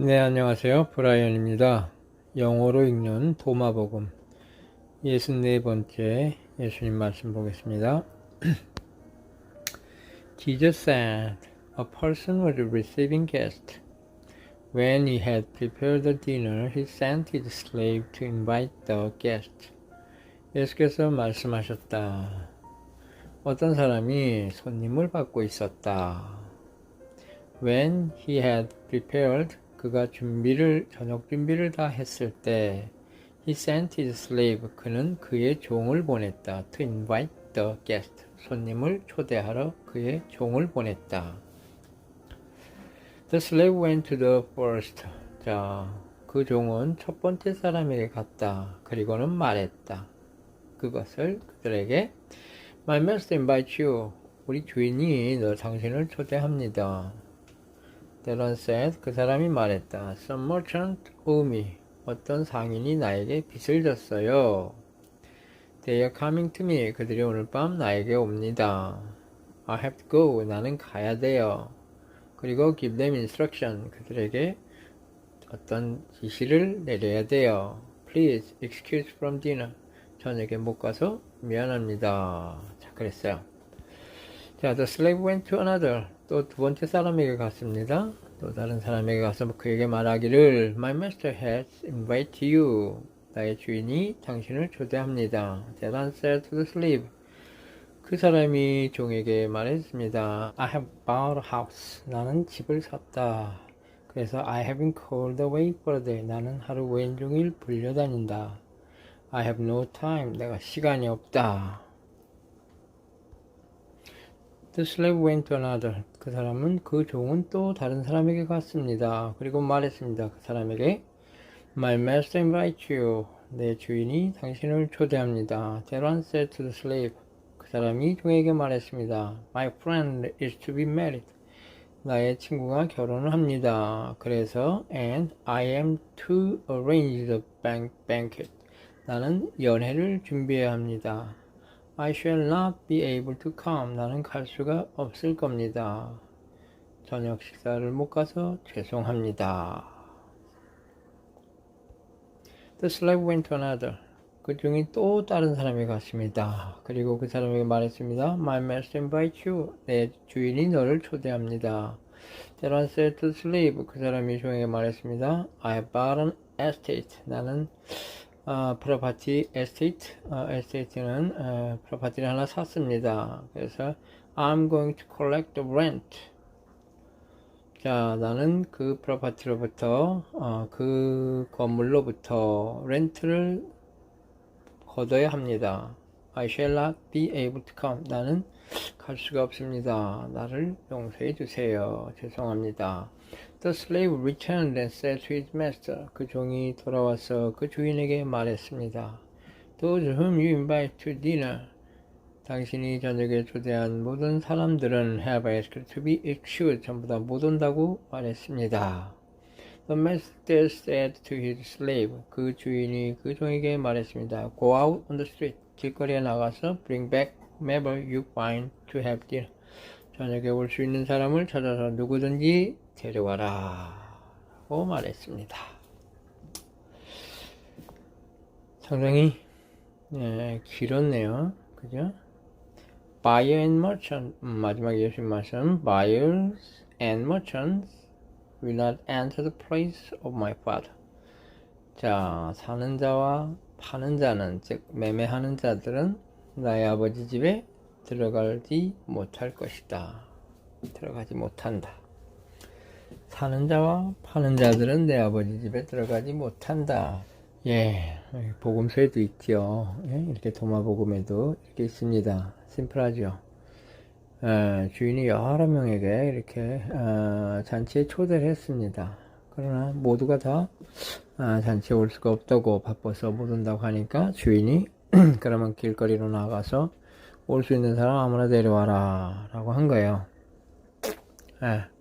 네, 안녕하세요. 브라이언입니다. 영어로 읽는 도마복음 64번째 예수님 말씀 보겠습니다. Jesus said, A person was receiving guests. When he had prepared the dinner, he sent his slave to invite the guests. 예수께서 말씀하셨다. 어떤 사람이 손님을 받고 있었다. When he had prepared 그가 준비를 저녁 준비를 다 했을 때 he sent his slave 그는 그의 종을 보냈다 to invite the guest 손님을 초대하러 그의 종을 보냈다. The slave went to the first. 자, 그 종은 첫 번째 사람에게 갔다. 그리고는 말했다. 그것을 그들에게 My master invites you. 우리 주인이 너 당신을 초대합니다. One said, 그 사람이 말했다. Some merchant owe me. 어떤 상인이 나에게 빚을 졌어요. They are coming to me. 그들이 오늘 밤 나에게 옵니다. I have to go. 나는 가야 돼요. 그리고 give them instruction. 그들에게 어떤 지시를 내려야 돼요. Please excuse from dinner. 저녁에 못 가서 미안합니다. 자, 그랬어요. 자, the slave went to another. 또 두 번째 사람에게 갔습니다. 또 다른 사람에게 가서 그에게 말하기를 My master has invited you. 나의 주인이 당신을 초대합니다. That answered to the slave. 그 사람이 종에게 말했습니다. I have bought a house. 나는 집을 샀다. 그래서 I have been called away for a day. 나는 하루 왼종일 불려다닌다. I have no time. 내가 시간이 없다. The slave went to another. 그 사람은 그 종은 또 다른 사람에게 갔습니다. 그리고 말했습니다. 그 사람에게 My master invites you. 내 주인이 당신을 초대합니다. One said to the slave. 그 사람이 종에게 말했습니다. My friend is to be married. 나의 친구가 결혼을 합니다. 그래서 and I am to arrange the bank banquet. 나는 연회를 준비해야 합니다. I shall not be able to come. 나는 갈 수가 없을 겁니다. 저녁 식사를 못 가서 죄송합니다. The slave went to another. 그 중에 또 다른 사람이 갔습니다. 그리고 그 사람에게 말했습니다. My master invites you. 내 주인이 너를 초대합니다. That one said to slave. 그 사람이 종에게 말했습니다. I bought an estate. 나는 어, 프로파티 에스테이트, 어, 에스테이트는 어, 프로파티를 하나 샀습니다. 그래서 I'm going to collect the rent. 자, 나는 그 프로파티로부터 어, 그 건물로부터 렌트를 거둬야 합니다. I shall not be able to come. 나는 갈 수가 없습니다. 나를 용서해 주세요. 죄송합니다. The slave returned and said to his master. 그 종이 돌아와서 그 주인에게 말했습니다. Those whom you invite to dinner. 당신이 저녁에 초대한 모든 사람들은 have asked to be excused. 전부 다 못 온다고 말했습니다. The master said to his slave. 그 주인이 그 종에게 말했습니다. Go out on the street. 길거리에 나가서 bring back whomever you find to have dinner. 저녁에 올 수 있는 사람을 찾아서 누구든지 데려와라. 라고 말했습니다. 상당히 네, 길었네요. 그죠? Buyer and merchant 음, 마지막 예수님 말씀 Buyers and merchants will not enter the place of my father. 자, 사는 자와 파는 자는 즉 매매하는 자들은 나의 아버지 집에 들어가지 못할 것이다. 들어가지 못한다. 사는 자와 파는 자들은 내 아버지 집에 들어가지 못한다. 예, 복음서에도 있죠. 예, 이렇게 도마복음에도 이렇게 있습니다. 심플하죠. 예, 주인이 여러 명에게 이렇게 어, 잔치에 초대를 했습니다. 그러나 모두가 다 아, 잔치에 올 수가 없다고 바빠서 못 온다고 하니까 주인이 그러면 길거리로 나가서 올 수 있는 사람 아무나 데려와라 라고 한 거예요. 예.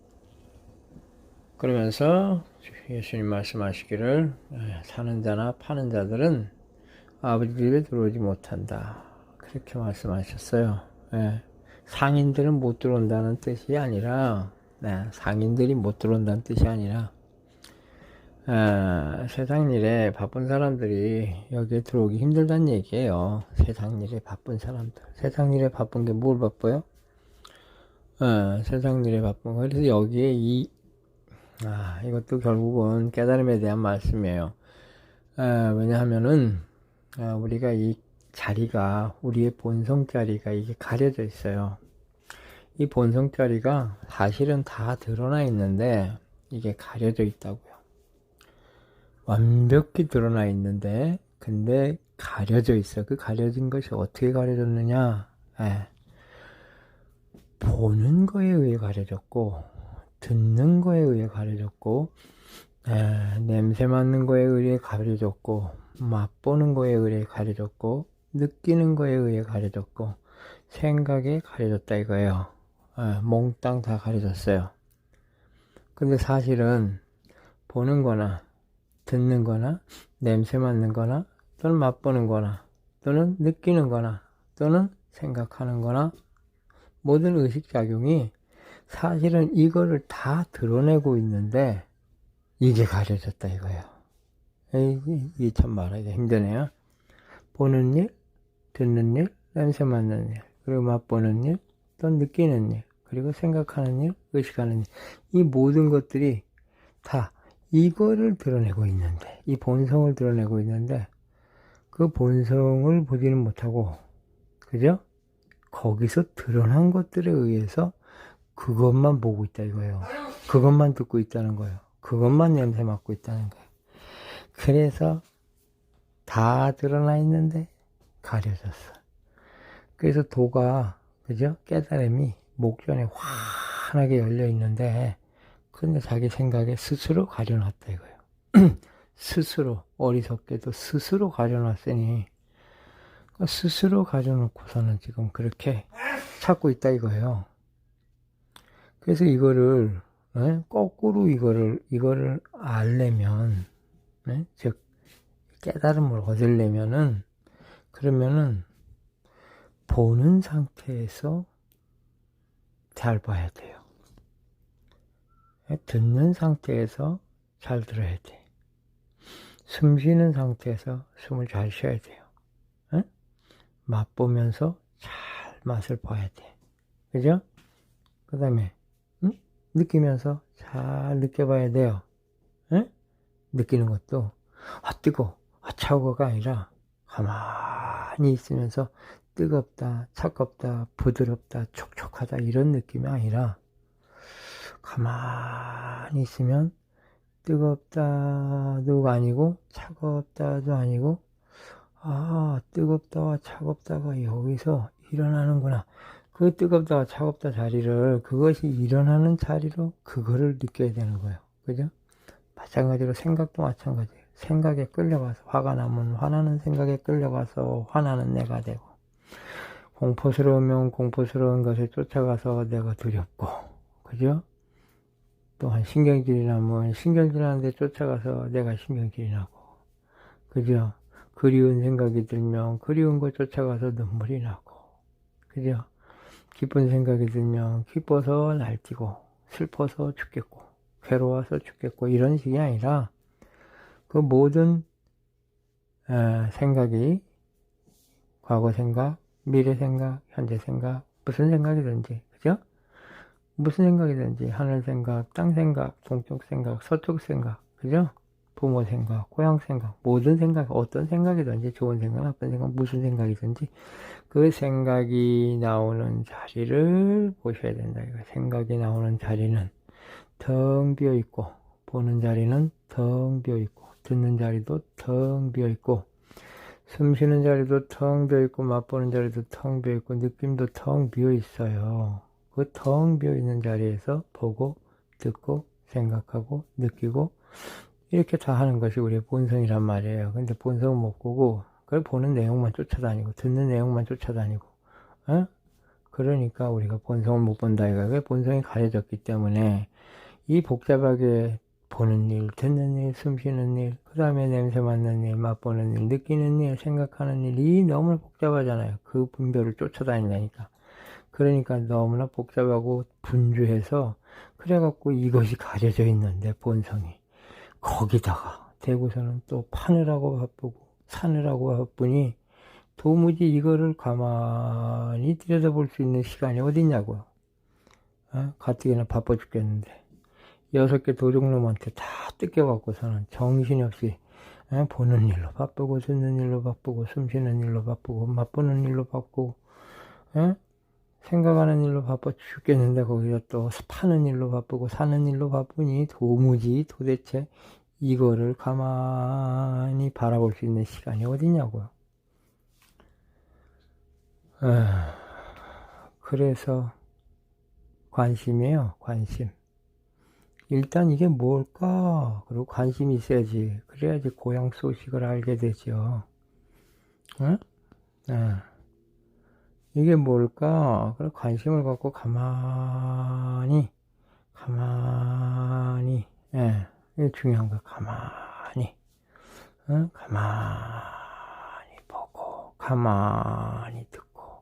그러면서 예수님 말씀하시기를 사는 자나 파는 자들은 아버지 집에 들어오지 못한다. 그렇게 말씀하셨어요. 예. 상인들은 못 들어온다는 뜻이 아니라 네, 상인들이 못 들어온다는 뜻이 아니라 아, 세상 일에 바쁜 사람들이 여기에 들어오기 힘들다는 얘기예요. 세상 일에 바쁜 사람들. 세상 일에 바쁜 게 뭘 바빠요? 어, 세상 일에 바쁜 거. 그래서 여기에 이, 아, 이것도 결국은 깨달음에 대한 말씀이에요. 아, 왜냐하면은, 아, 우리가 이 자리가, 우리의 본성 자리가 이게 가려져 있어요. 이 본성 자리가 사실은 다 드러나 있는데, 이게 가려져 있다고요. 완벽히 드러나 있는데 근데 가려져 있어. 그 가려진 것이 어떻게 가려졌느냐? 예. 보는 거에 의해 가려졌고 듣는 거에 의해 가려졌고 예, 냄새 맡는 거에 의해 가려졌고 맛보는 거에 의해 가려졌고 느끼는 거에 의해 가려졌고 생각에 가려졌다 이거예요. 예, 몽땅 다 가려졌어요. 근데 사실은 보는 거나 듣는 거나 냄새 맡는 거나 또는 맛보는 거나 또는 느끼는 거나 또는 생각하는 거나 모든 의식작용이 사실은 이거를 다 드러내고 있는데 이게 가려졌다 이거예요. 이게 참 말하기가 힘드네요. 보는 일, 듣는 일, 냄새 맡는 일, 그리고 맛보는 일, 또 느끼는 일, 그리고 생각하는 일, 의식하는 일. 이 모든 것들이 다 이거를 드러내고 있는데, 이 본성을 드러내고 있는데, 그 본성을 보지는 못하고, 그죠? 거기서 드러난 것들에 의해서 그것만 보고 있다 이거예요. 그것만 듣고 있다는 거예요. 그것만 냄새 맡고 있다는 거예요. 그래서 다 드러나 있는데 가려졌어. 그래서 도가, 그죠? 깨달음이 목전에 환하게 열려 있는데, 근데 자기 생각에 스스로 가려놨다 이거예요. 스스로 어리석게도 스스로 가려놨으니 그 스스로 가져놓고서는 지금 그렇게 찾고 있다 이거예요. 그래서 이거를 네? 거꾸로 이거를 이거를 알려면 네? 즉 깨달음을 얻으려면은 그러면은 보는 상태에서 잘 봐야 돼요. 듣는 상태에서 잘 들어야 돼. 숨 쉬는 상태에서 숨을 잘 쉬어야 돼요. 응? 맛보면서 잘 맛을 봐야 돼. 그죠? 그 다음에, 응? 느끼면서 잘 느껴봐야 돼요. 응? 느끼는 것도, 아, 뜨거, 아, 차가워가 아니라, 가만히 있으면서 뜨겁다, 차갑다, 부드럽다, 촉촉하다, 이런 느낌이 아니라, 가만히 있으면 뜨겁다도 아니고 차갑다도 아니고 아 뜨겁다와 차갑다가 여기서 일어나는구나 그 뜨겁다와 차갑다 자리를 그것이 일어나는 자리로 그거를 느껴야 되는 거예요 그죠 마찬가지로 생각도 마찬가지예요 생각에 끌려가서 화가 나면 화나는 생각에 끌려가서 화나는 내가 되고 공포스러우면 공포스러운 것에 쫓아가서 내가 두렵고 그죠 또한 신경질이 나면 신경질 나는데 쫓아가서 내가 신경질이 나고 그죠? 그리운 생각이 들면 그리운 거 쫓아가서 눈물이 나고 그죠? 기쁜 생각이 들면 기뻐서 날뛰고 슬퍼서 죽겠고 괴로워서 죽겠고 이런 식이 아니라 그 모든 어, 생각이 과거 생각, 미래 생각, 현재 생각 무슨 생각이든지 그죠? 무슨 생각이든지 하늘 생각, 땅 생각, 동쪽 생각, 서쪽 생각, 그죠? 부모 생각, 고향 생각, 모든 생각, 어떤 생각이든지 좋은 생각, 나쁜 생각, 무슨 생각이든지 그 생각이 나오는 자리를 보셔야 된다. 생각이 나오는 자리는 텅 비어 있고 보는 자리는 텅 비어 있고 듣는 자리도 텅 비어 있고 숨 쉬는 자리도 텅 비어 있고 맛보는 자리도 텅 비어 있고 느낌도 텅 비어 있어요. 그 텅 비어 있는 자리에서 보고 듣고 생각하고 느끼고 이렇게 다 하는 것이 우리의 본성이란 말이에요. 근데 본성은 못 보고 그걸 보는 내용만 쫓아다니고 듣는 내용만 쫓아다니고 어? 그러니까 우리가 본성을 못 본다 이거예요. 본성이 가려졌기 때문에 이 복잡하게 보는 일, 듣는 일, 숨 쉬는 일, 그 다음에 냄새 맡는 일, 맛보는 일, 느끼는 일, 생각하는 일 이 너무 복잡하잖아요. 그 분별을 쫓아다닌다니까. 그러니까 너무나 복잡하고 분주해서 그래갖고 이것이 가려져 있는데 본성이 거기다가 대구서는 또 파느라고 바쁘고 사느라고 바쁘니 도무지 이거를 가만히 들여다볼 수 있는 시간이 어딨냐고요. 어? 가뜩이나 바빠 죽겠는데 여섯 개 도둑놈한테 다 뜯겨갖고서는 정신없이 어? 보는 일로 바쁘고 듣는 일로 바쁘고 숨쉬는 일로 바쁘고 맛보는 일로 바쁘고 어? 생각하는 일로 바빠 죽겠는데 거기서 또 파는 일로 바쁘고 사는 일로 바쁘니 도무지 도대체 이거를 가만히 바라볼 수 있는 시간이 어디냐고요. 아, 그래서 관심이에요, 관심. 일단 이게 뭘까? 그리고 관심이 있어야지. 그래야지 고향 소식을 알게 되죠. 응? 아, 이게 뭘까? 그래 관심을 갖고 가만히, 가만히, 예, 이게 중요한 거야. 가만히, 응? 가만히 보고, 가만히 듣고,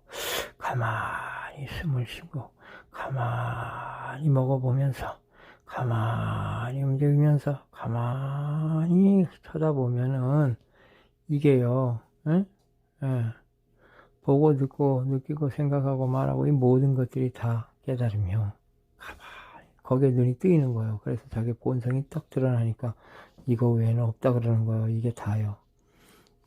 가만히 숨을 쉬고, 가만히 먹어보면서, 가만히 움직이면서 가만히 쳐다보면은 이게요, 응? 예. 보고 듣고 느끼고 생각하고 말하고 이 모든 것들이 다 깨달으며 가만히 거기에 눈이 뜨이는 거예요. 그래서 자기 본성이 딱 드러나니까 이거 외에는 없다 그러는 거예요. 이게 다요.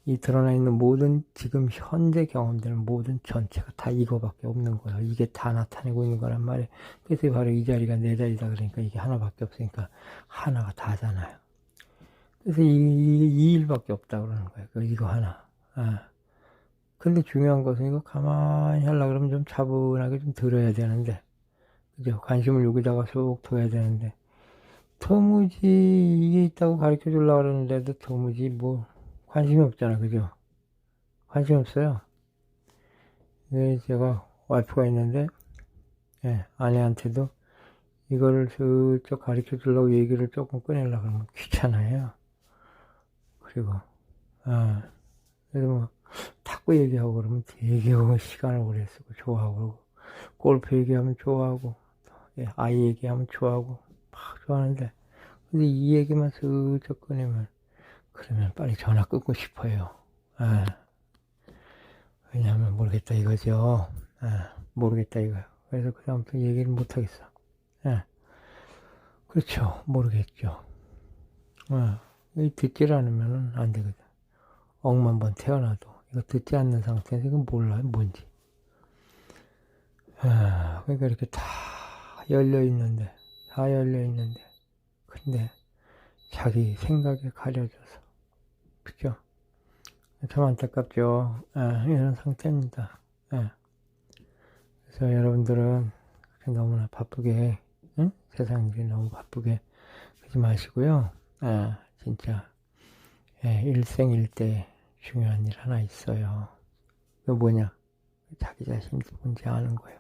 이 드러나 있는 모든 지금 현재 경험되는 모든 전체가 다 이거밖에 없는 거예요. 이게 다 나타내고 있는 거란 말이에요. 그래서 바로 이 자리가 내 자리다 그러니까 이게 하나밖에 없으니까 하나가 다잖아요. 그래서 이, 이, 이 일밖에 없다 그러는 거예요. 그 이거 하나. 아. 근데 중요한 것은 이거 가만히 하려고 그러면 좀 차분하게 좀 들어야 되는데, 그죠? 관심을 여기다가 쏙 둬야 되는데, 도무지 이게 있다고 가르쳐 주려고 그러는데도 도무지 뭐, 관심이 없잖아, 그죠? 관심 없어요. 예, 제가 와이프가 있는데, 예, 아내한테도 이거를 슬쩍 가르쳐 주려고 얘기를 조금 꺼내려고 그러면 귀찮아요. 그리고, 아, 그래서 뭐, 탁구 얘기하고 그러면 되게 시간을 오래 쓰고 좋아하고, 그러고 골프 얘기하면 좋아하고, 예, 아이 얘기하면 좋아하고, 막 좋아하는데, 근데 이 얘기만 슬쩍 꺼내면, 그러면 빨리 전화 끊고 싶어요. 아, 왜냐하면 모르겠다 이거죠. 아, 모르겠다 이거요. 그래서 그 다음부터 얘기를 못 하겠어. 아, 그렇죠. 모르겠죠. 아, 듣질 않으면 안 되거든. 억만 번 태어나도 이거 듣지 않는 상태에서 이건 몰라요. 뭔지. 아, 그러니까 이렇게 다 열려 있는데, 다 열려 있는데, 근데 자기 생각에 가려져서 그죠? 참 안타깝죠. 아, 이런 상태입니다. 아. 그래서 여러분들은 너무나 바쁘게, 응? 세상 일이 너무 바쁘게 하지 마시고요. 아, 진짜, 예, 일생일대 중요한 일 하나 있어요. 그 뭐냐? 자기 자신 누군지 아는 거예요.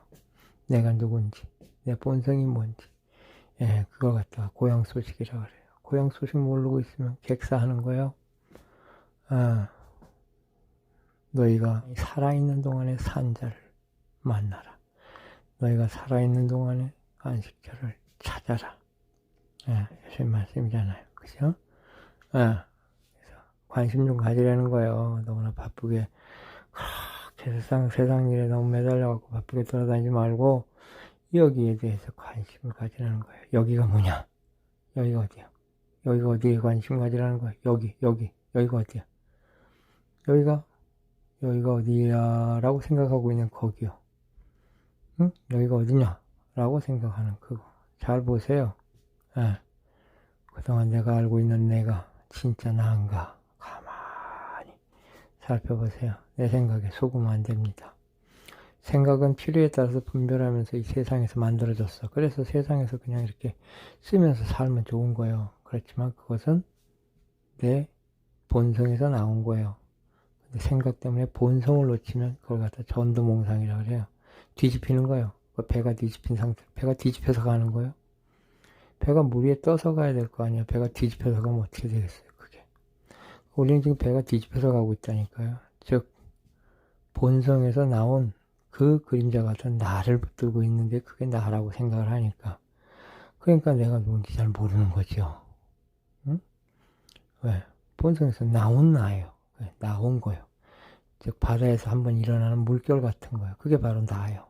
내가 누군지, 내 본성이 뭔지. 예, 그걸 갖다가 고향 소식이라 그래요. 고향 소식 모르고 있으면 객사하는 거예요. 아, 너희가 살아있는 동안에 산자를 만나라. 너희가 살아있는 동안에 안식처를 찾아라. 예, 예수님 말씀이잖아요. 그죠? 예, 관심 좀 가지라는 거예요. 너무나 바쁘게, 그렇게 세상, 세상 일에 너무 매달려갖고 바쁘게 돌아다니지 말고, 여기에 대해서 관심을 가지라는 거예요. 여기가 뭐냐? 여기가 어디야? 여기가 어디에 관심 가지라는 거야? 여기, 여기, 여기가 어디야? 여기가 여기가 어디야 라고 생각하고 있는 거기요 응? 여기가 어디냐 라고 생각하는 그거 잘 보세요 예. 그동안 내가 알고 있는 내가 진짜 가만히 살펴보세요 내 생각에 속으면 안 됩니다 생각은 필요에 따라서 분별하면서 이 세상에서 만들어졌어 그래서 세상에서 그냥 이렇게 쓰면서 살면 좋은 거예요 그렇지만 그것은 내 본성에서 나온 거예요 생각 때문에 본성을 놓치면 그걸 갖다 전두몽상이라고 그래요. 뒤집히는 거예요. 그 배가 뒤집힌 상태. 배가 뒤집혀서 가는 거예요. 배가 물 위에 떠서 가야 될 거 아니야. 배가 뒤집혀서 가면 어떻게 되겠어요. 우리는 지금 배가 뒤집혀서 가고 있다니까요. 즉, 본성에서 나온 그 그림자 같은 나를 붙들고 있는 게 그게 나라고 생각을 하니까. 그러니까 내가 누군지 잘 모르는 거죠. 응? 왜? 본성에서 나온 나예요. 왜? 나온 거예요. 즉 바다에서 한번 일어나는 물결 같은 거예요. 그게 바로 나예요.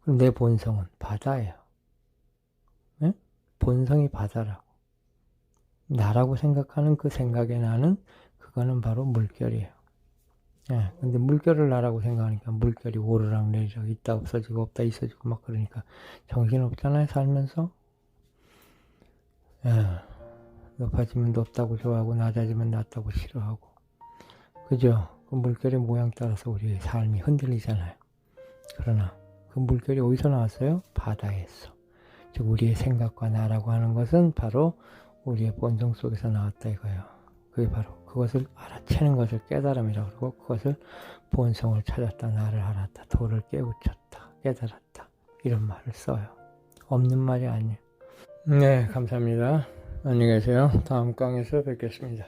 그럼 내 본성은 바다예요. 예? 본성이 바다라고. 나라고 생각하는 그 생각의 나는 그거는 바로 물결이에요. 예, 근데 물결을 나라고 생각하니까 물결이 오르락 내리락 있다 없어지고 없다 있어지고 막 그러니까 정신 없잖아요 살면서. 예, 높아지면 높다고 좋아하고 낮아지면 낮다고 싫어하고. 그죠? 그 물결의 모양 따라서 우리의 삶이 흔들리잖아요. 그러나 그 물결이 어디서 나왔어요? 바다에서. 즉 우리의 생각과 나라고 하는 것은 바로 우리의 본성 속에서 나왔다 이거예요. 그게 바로 그것을 알아채는 것을 깨달음이라고 그러고 그것을 본성을 찾았다 나를 알았다 도를 깨우쳤다 깨달았다 이런 말을 써요. 없는 말이 아니에요. 네 감사합니다. 안녕히 계세요. 다음 강에서 뵙겠습니다.